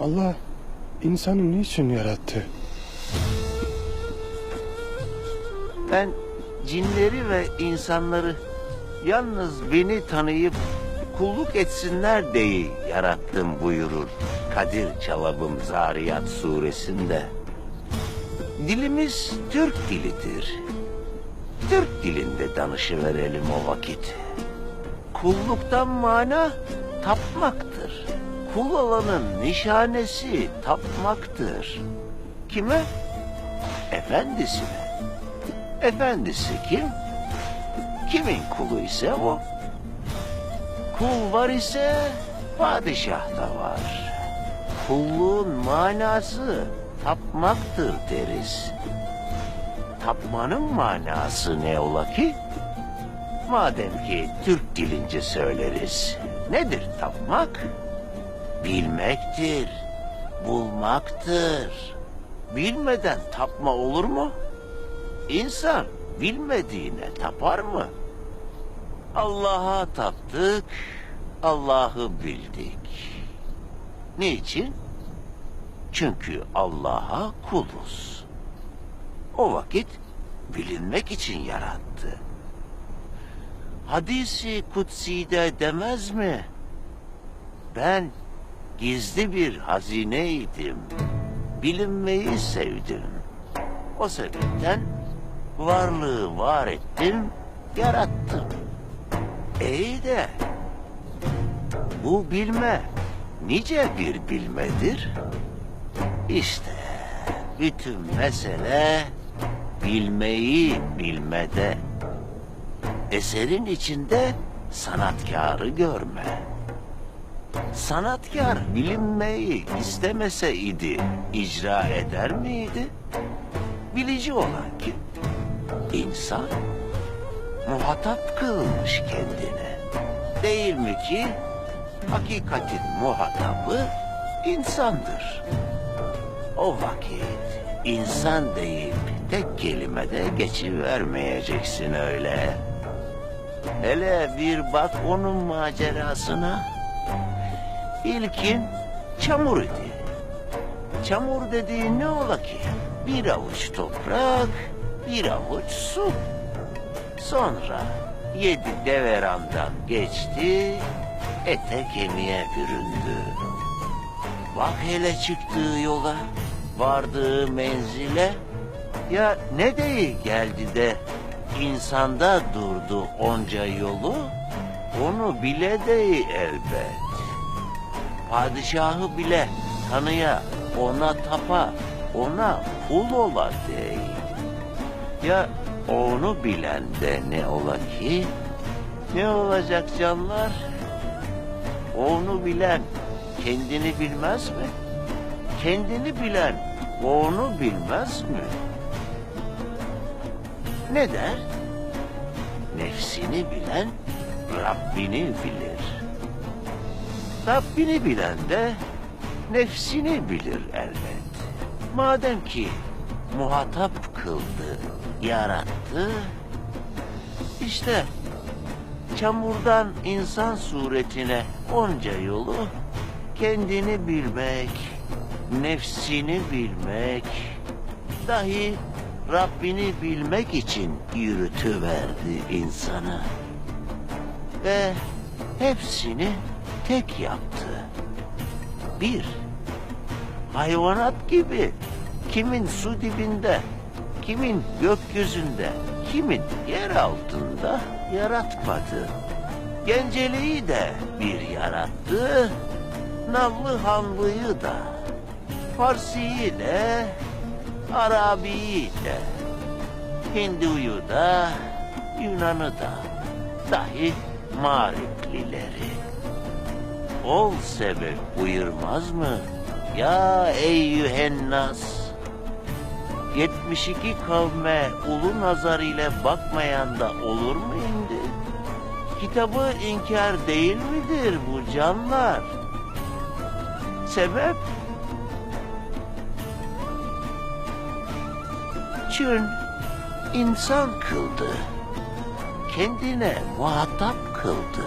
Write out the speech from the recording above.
Allah insanı niçin yarattı? Ben cinleri ve insanları yalnız beni tanıyıp kulluk etsinler diye yarattım buyurur Kadir Çalabım Zariyat suresinde. Dilimiz Türk dilidir. Türk dilinde danışıverelim o vakit. Kulluktan mana tapmaktır. Kul olanın nişanesi tapmaktır. Kime? Efendisine. Efendisi kim? Kimin kulu ise o. Kul var ise padişah da var. Kulluğun manası tapmaktır deriz. Tapmanın manası ne ola ki? Madem ki Türk dilince söyleriz. Nedir tapmak? Bilmektir, bulmaktır. Bilmeden tapma olur mu? İnsan bilmediğine tapar mı? Allah'a taptık, Allah'ı bildik. Niçin? Çünkü Allah'a kuluz. O vakit bilinmek için yarattı. Hadisi kutsi'de demez mi? Ben gizli bir hazineydim. Bilinmeyi sevdim. O sebepten varlığı var ettim, yarattım. İyi de bu bilme nice bir bilmedir? İşte bütün mesele bilmeyi bilmede. Eserin içinde sanatkarı görme. Sanatkar bilinmeyi istemeseydi icra eder miydi? Bilici olan kim? İnsan. Muhatap kılmış kendini. Değil mi ki hakikatin muhatabı insandır. O vakit insan deyip tek kelimede geçivermeyeceksin öyle. Hele bir bak onun macerasına. İlkin çamur idi. Çamur dediğin ne ola ki? Bir avuç toprak, bir avuç su. Sonra yedi deverandan geçti, ete kemiğe büründü. Bak hele çıktığı yola, vardığı menzile. Ya ne deyi geldi de insanda durdu onca yolu? Onu bile deyi elbet. Padişahı bile tanıya, ona tapa, ona kul ola dey. Ya onu bilen de ne ola ki? Ne olacak canlar? Onu bilen kendini bilmez mi? Kendini bilen onu bilmez mi? Ne der? Nefsini bilen Rabbini bilir. Rabbini bilen de nefsini bilir elbet. Madem ki muhatap kıldı, yarattı, işte çamurdan insan suretine onca yolu kendini bilmek, nefsini bilmek, dahi Rabbini bilmek için yürütüverdi insanı. Ve hepsini tek yaptı. Bir, hayvanat gibi kimin su dibinde, kimin gökyüzünde, kimin yer altında yaratmadı. Genceliği de bir yarattı, Nallı Hanlı'yı da, Farsi'yi de, Arabi'yi de, Hindu'yu da, Yunan'ı da, dahi Mağriplileri. Ol sebep buyurmaz mı? Ya eyyühennas. 72 kavme ulu nazar ile bakmayan da olur mu indi? Kitabı inkar değil midir bu canlar? Sebep? Çün insan kıldı. Kendine muhatap kıldı.